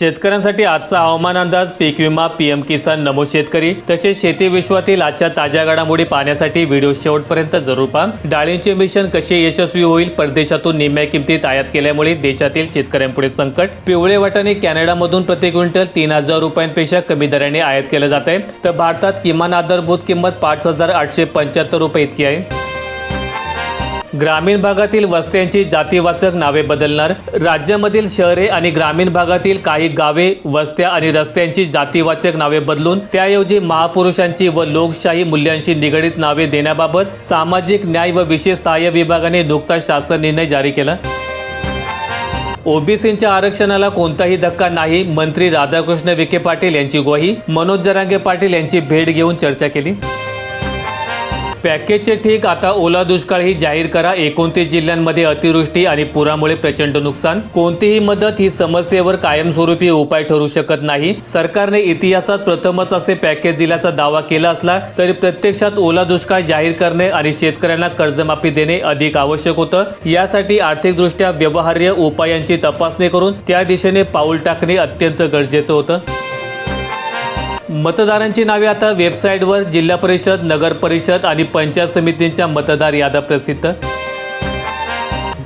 शेतकऱ्यांसाठी आजचा हवामान अंदाज पीक विमा पीएम किसान नमो शेतकरी तसेच शेती विश्वातील आजच्या ताज्या घडामोडी पाहण्यासाठी व्हिडिओ शेवटपर्यंत जरूर पहा. डाळींचे मिशन कसे यशस्वी होईल? परदेशातून निम्म्या किमतीत आयात केल्यामुळे देशातील शेतकऱ्यांपुढे संकट. पिवळे वाटाणे कॅनडामधून प्रति क्विंटल तीन हजार रुपयांपेक्षा कमी दराने आयात केलं जात आहे तर भारतात किमान आधारभूत किंमत पाच हजार आठशे पंच्याहत्तर रुपये इतकी आहे. ग्रामीण भागातील वस्त्यांची जातीवाचक नावे बदलणार. राज्यामधील शहरे आणि ग्रामीण भागातील काही गावे वस्त्या आणि रस्त्यांची जातीवाचक नावे बदलून त्याऐवजी महापुरुषांची व लोकशाही मूल्यांशी निगडीत नावे देण्याबाबत सामाजिक न्याय व विशेष सहाय्य विभागाने नुकताच शासन निर्णय जारी केला. ओबीसींच्या आरक्षणाला कोणताही धक्का नाही मंत्री राधाकृष्ण विखे पाटील यांची ग्वाही मनोज जरांगे पाटील यांची भेट घेऊन चर्चा केली. पॅकेजचे ठीक आता ओला दुष्काळ ही जाहीर करा. एकोणतीस जिल्ह्यांमध्ये अतिवृष्टी आणि पुरामुळे प्रचंड नुकसान. कोणतीही मदत ही समस्येवर कायमस्वरूपी उपाय ठरू शकत नाही. सरकारने इतिहासात प्रथमच असे पॅकेज दिल्याचा दावा केला असला तरी प्रत्यक्षात ओला दुष्काळ जाहीर करणे आणि शेतकऱ्यांना कर्जमाफी देणे अधिक आवश्यक होतं. यासाठी आर्थिकदृष्ट्या व्यवहार्य उपायांची तपासणी करून त्या दिशेने पाऊल टाकणे अत्यंत गरजेचं होतं. मतदारांची नावे आता वेबसाईटवर जिल्हा परिषद नगर परिषद आणि पंचायत समितींच्या मतदार याद्या प्रसिद्ध.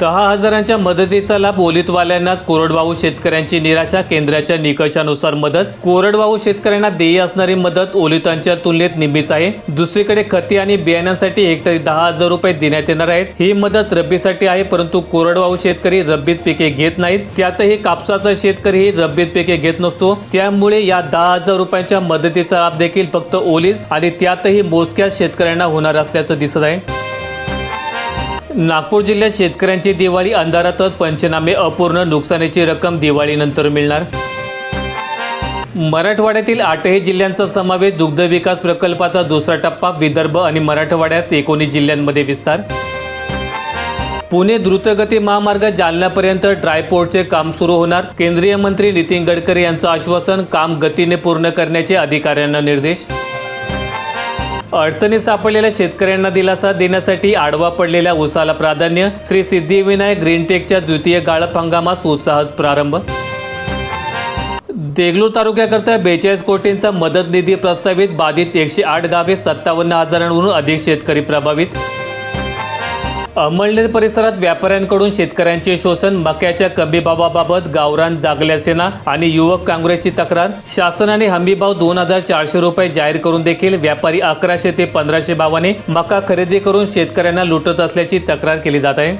दहा हजारांच्या मदतीचा लाभ ओलितवाल्यांनाच कोरडवाहू शेतकऱ्यांची निराशा केंद्राच्या निकषानुसार मदत. कोरडवाहू शेतकऱ्यांना देय असणारी मदत ओलितांच्या तुलनेत निम्मीच आहे. दुसरीकडे खते आणि बियाण्यांसाठी हेक्टरी दहा हजार रुपये देण्यात येणार आहेत. ही मदत रब्बीसाठी आहे परंतु कोरडवाहू शेतकरी रब्बीत पिके घेत नाहीत. त्यातही कापसाचा शेतकरीही रब्बीत पिके घेत नसतो. त्यामुळे या दहा हजार रुपयांच्या मदतीचा लाभ देखील फक्त ओलीत आणि त्यातही मोजक्या शेतकऱ्यांना होणार असल्याचं दिसत आहे. नागपूर जिल्ह्यात शेतकऱ्यांची दिवाळी अंधारातच पंचनामे अपूर्ण नुकसानीची रक्कम दिवाळीनंतर मिळणार? मराठवाड्यातील आठही जिल्ह्यांचा समावेश दुग्ध विकास प्रकल्पाचा दुसरा टप्पा विदर्भ आणि मराठवाड्यात एकोणीस जिल्ह्यांमध्ये विस्तार? पुणे द्रुतगती महामार्ग जालन्यापर्यंत ड्रायपोर्टचे काम सुरू होणार? केंद्रीय मंत्री नितीन गडकरी यांचं आश्वासन काम गतीने पूर्ण करण्याचे अधिकाऱ्यांना निर्देश? अडचणीत सापडलेल्या शेतकऱ्यांना दिलासा देण्यासाठी आडवा पडलेल्या ऊसाला प्राधान्य श्री सिद्धिविनायक ग्रीनटेकच्या द्वितीय गाळप हंगामास उत्साहच प्रारंभ. देगलूर तालुक्याकरता बेचाळीस कोटींचा मदत निधी प्रस्तावित बाधित एकशे आठ गावे सत्तावन्न हजारांहून अधिक शेतकरी प्रभावित. अमळनेर परिसरात व्यापाऱ्यांकडून शेतकऱ्यांचे शोषण मक्याच्या कमी भावाबाबत गावरान जागल्या सेना आणि युवक काँग्रेसची तक्रार. शासनाने हमीभाव दोन हजार चारशे रुपये जाहीर करून देखील व्यापारी अकराशे ते पंधराशे भावाने मका खरेदी करून शेतकऱ्यांना लुटत असल्याची तक्रार केली जात आहे.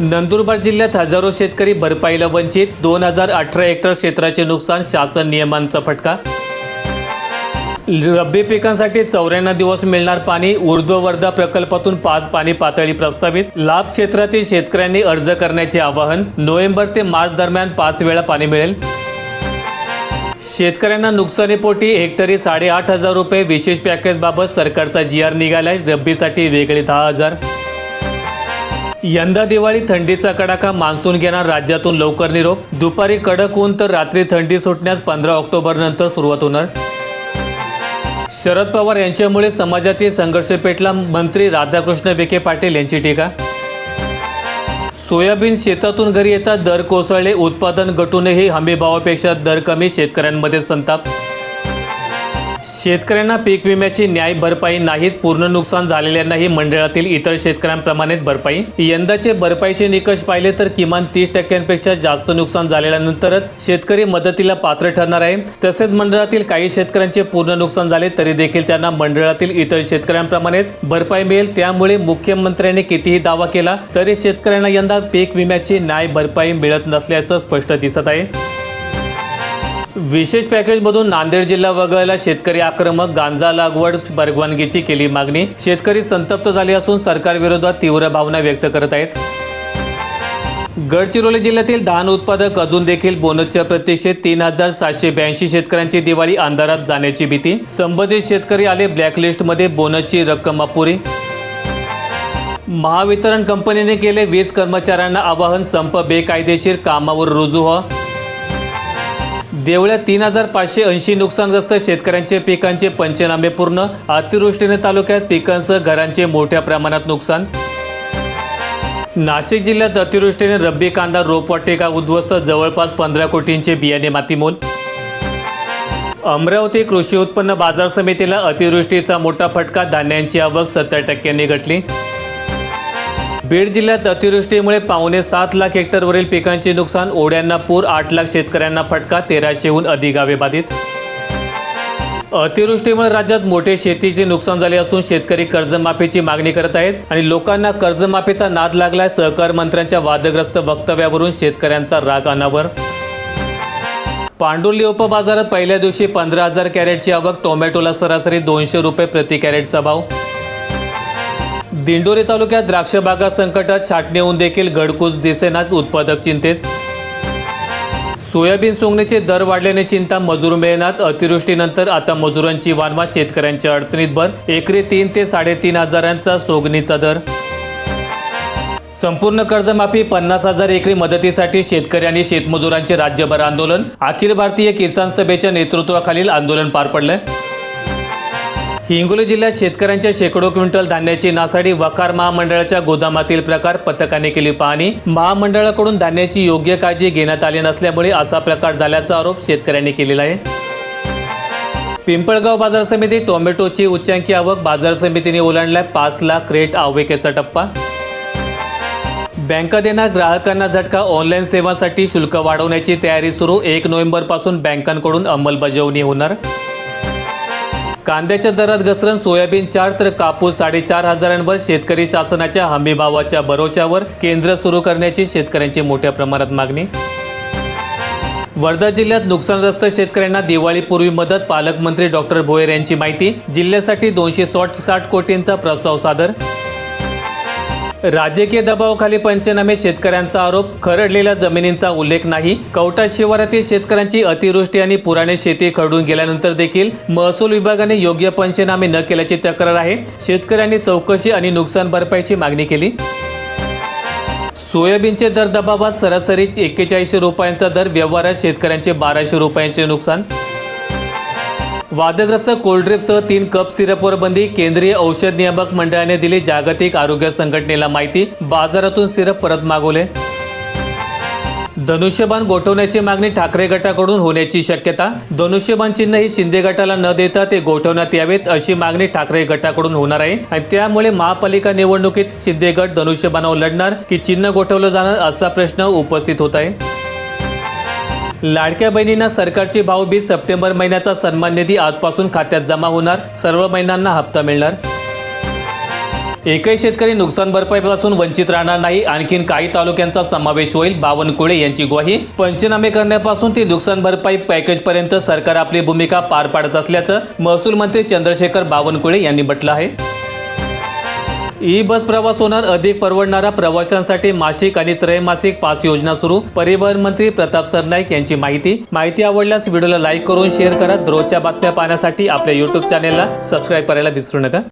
नंदुरबार जिल्ह्यात हजारो शेतकरी भरपाईला वंचित. दोन हजार अठरा हेक्टर क्षेत्राचे नुकसान शासन नियमांचा फटका रब्बी पिकांसाठी चौऱ्याण्णव दिवस मिळणार पाणी ऊर्ध्ववर्धा प्रकल्पातून पाच पाणी पातळी प्रस्तावित. लाभ क्षेत्रातील शेतकऱ्यांनी अर्ज करण्याचे आवाहन. नोव्हेंबर ते मार्च दरम्यान पाच वेळा पाणी मिळेल. शेतकऱ्यांना नुकसानीपोटी हेक्टरी साडेआठ हजार रुपये विशेष पॅकेजबाबत सरकारचा जी आर निघालाय. रब्बीसाठी वेगळे दहा हजार. यंदा दिवाळी थंडीचा कडाका मान्सून घेणार राज्यातून लवकर निरोप. दुपारी कडक ऊन तर रात्री थंडी सुटण्यास पंधरा ऑक्टोबर नंतर सुरुवात होणार. शरद पवार यांच्यामुळे समाजातील संघर्ष पेटला. मंत्री राधाकृष्ण विखे पाटील यांची टीका. सोयाबीन शेतातून घरी येतात दर कोसळले. उत्पादन घटूनही हमीभावापेक्षा दर कमी. शेतकऱ्यांमध्ये संताप शेतकऱ्यांना पीक विम्याची न्याय भरपाई नाहीत पूर्ण नुकसान झालेल्यांनाही मंडळातील इतर शेतकऱ्यांप्रमाणेच भरपाई. यंदाचे भरपाईचे निकष पाहिले तर किमान तीस टक्क्यांपेक्षा जास्त नुकसान झालेल्यानंतरच शेतकरी मदतीला पात्र ठरणार आहे. तसेच मंडळातील काही शेतकऱ्यांचे पूर्ण नुकसान झाले तरी देखील त्यांना मंडळातील इतर शेतकऱ्यांप्रमाणेच भरपाई मिळेल. त्यामुळे मुख्यमंत्र्यांनी कितीही दावा केला तरी शेतकऱ्यांना यंदा पीक विम्याची न्याय भरपाई मिळत नसल्याचं स्पष्ट दिसत आहे. विशेष पॅकेजमधून नांदेड जिल्हा वगळला शेतकरी आक्रमक गांजा लागवड परवानगीची केली मागणी. शेतकरी संतप्त झाले असून सरकारविरोधात तीव्र भावना व्यक्त करत आहेत. गडचिरोली जिल्ह्यातील धान उत्पादक अजून देखील बोनसच्या प्रतीक्षेत तीन हजार सातशे ब्याऐंशी शेतकऱ्यांची दिवाळी अंधारात जाण्याची भीती. संबंधित शेतकरी आले ब्लॅकलिस्टमध्ये बोनसची रक्कम अपुरी. महावितरण कंपनीने केले वीज कर्मचाऱ्यांना आवाहन संप बेकायदेशीर कामावर रुजू व्हा. देवळ्यात तीन हजार पाचशे ऐंशी नुकसानग्रस्त शेतकऱ्यांचे पिकांचे पंचनामे पूर्ण. अतिवृष्टीने तालुक्यात पिकांसह घरांचे मोठ्या प्रमाणात नुकसान. नाशिक जिल्ह्यात अतिवृष्टीने रब्बी कांदा रोपवाटिका उद्ध्वस्त जवळपास पंधरा कोटींचे बियाणे मातीमोल. अमरावती कृषी उत्पन्न बाजार समितीला अतिवृष्टीचा मोठा फटका धान्यांची आवक सत्तर टक्क्यांनी घटली. बीड जिल्ह्यात अतिवृष्टीमुळे पावणे सात लाख हेक्टरवरील पिकांचे नुकसान ओढ्यांना पूर आठ लाख शेतकऱ्यांना फटका तेराशेहून अधिक गावे बाधित. अतिवृष्टीमुळे राज्यात मोठे शेतीचे नुकसान झाले असून शेतकरी कर्जमाफीची मागणी करत आहेत आणि लोकांना कर्जमाफीचा नाद लागलाय सहकार मंत्र्यांच्या वादग्रस्त वक्तव्यावरून शेतकऱ्यांचा राग अनावर. पांडुर्ली उपबाजारात पहिल्या दिवशी पंधरा हजार कॅरेटची आवक टोमॅटोला सरासरी दोनशे रुपये प्रति कॅरेटचा भाव. दिंडोरी तालुक्यात द्राक्ष बागा संकटात छाटणी होऊन देखील घडकूस दिसेनाच उत्पादक चिंतेत. सोयाबीन सोंगणीचे दर वाढल्याने चिंता मजूर मिळेनात. अतिवृष्टीनंतर आता मजुरांची वानवा शेतकऱ्यांच्या अडचणीत भर. एकरी तीन ते साडेतीन हजारांचा सोगणीचा दर. संपूर्ण कर्जमाफी पन्नास हजार एकरी मदतीसाठी शेतकरी आणि शेतमजुरांचे राज्यभर आंदोलन. अखिल भारतीय किसान सभेच्या नेतृत्वाखालील आंदोलन पार पडलंय. हिंगोली जिल्ह्यात शेतकऱ्यांच्या शेकडो क्विंटल धान्याची नासाडी वकार महामंडळाच्या गोदामातील प्रकार पथकाने केली पाहणी. महामंडळाकडून धान्याची योग्य काळजी घेण्यात आली नसल्यामुळे असा प्रकार झाल्याचा आरोप शेतकऱ्यांनी केलेला आहे. पिंपळगाव बाजार समिती टोमॅटोची उच्चांकी आवक बाजार समितीने ओलांडलाय पाच लाख रेट आवकेचा टप्पा. बँका देणार ग्राहकांना झटका ऑनलाईन सेवांसाठी शुल्क वाढवण्याची तयारी सुरू. एक नोव्हेंबरपासून बँकांकडून अंमलबजावणी होणार. कांद्याच्या दरात घसरण सोयाबीन चार तर कापूस साडेचार हजारांवर शेतकरी शासनाच्या हमीभावाच्या भरोश्यावर केंद्र सुरू करण्याची शेतकऱ्यांची मोठ्या प्रमाणात मागणी. वर्धा जिल्ह्यात नुकसानग्रस्त शेतकऱ्यांना दिवाळीपूर्वी मदत पालकमंत्री डॉक्टर भोयर यांची माहिती. जिल्ह्यासाठी दोनशे साठ कोटींचा प्रस्ताव सादर. राजकीय दबावाखाली पंचनामे शेतकऱ्यांचा आरोप. खरडलेल्या जमिनींचा उल्लेख नाही. कवठा शिवारातील शेतकऱ्यांची अतिवृष्टी आणि पुराने शेती खरडून गेल्यानंतर देखील महसूल विभागाने योग्य पंचनामे न केल्याची तक्रार आहे. शेतकऱ्यांनी चौकशी आणि नुकसान भरपाईची मागणी केली. सोयाबीनचे दर दबावात सरासरी एक्केचाळीसशे रुपयांचा दर व्यवहारात शेतकऱ्यांचे बाराशे रुपयांचे नुकसान. वादग्रस्त कोल्ड्रिपसह तीन कप सिरपवर बंदी. केंद्रीय औषध नियामक मंडळाने दिली जागतिक आरोग्य संघटनेला माहिती. बाजारातून सिरप परत मागवले. धनुष्यबाण गोठवण्याची मागणी ठाकरे गटाकडून होण्याची शक्यता. धनुष्यबाण चिन्ह ही शिंदे गटाला न देता ते गोठवण्यात यावेत अशी मागणी ठाकरे गटाकडून होणार आहे. आणि त्यामुळे महापालिका निवडणुकीत शिंदे गट धनुष्यबाणावर लढणार की चिन्ह गोठवलं जाणार असा प्रश्न उपस्थित होत आहे. लाडक्या बहिणींना सरकारची भावबीज सप्टेंबर महिन्याचा सन्मान निधी आजपासून खात्यात जमा होणार. सर्व महिन्यांना हप्ता मिळणार. एकही शेतकरी नुकसान भरपाईपासून वंचित राहणार नाही. आणखीन काही तालुक्यांचा समावेश होईल. बावनकुळे यांची ग्वाही. पंचनामे करण्यापासून ते नुकसान भरपाई पॅकेजपर्यंत सरकार आपली भूमिका पार पाडत असल्याचं महसूल मंत्री चंद्रशेखर बावनकुळे यांनी म्हटलं आहे. ई बस प्रवास होणार अधिक परवडणारा प्रवाशांसाठी मासिक आणि त्रैमासिक पास योजना सुरू. परिवहन मंत्री प्रताप सरनाईक यांची माहिती. माहिती आवडल्यास व्हिडिओला लाईक करून शेअर करा. रोजच्या बातम्या पाहण्यासाठी आपल्या युट्यूब चॅनेलला सबस्क्राईब करायला विसरू नका.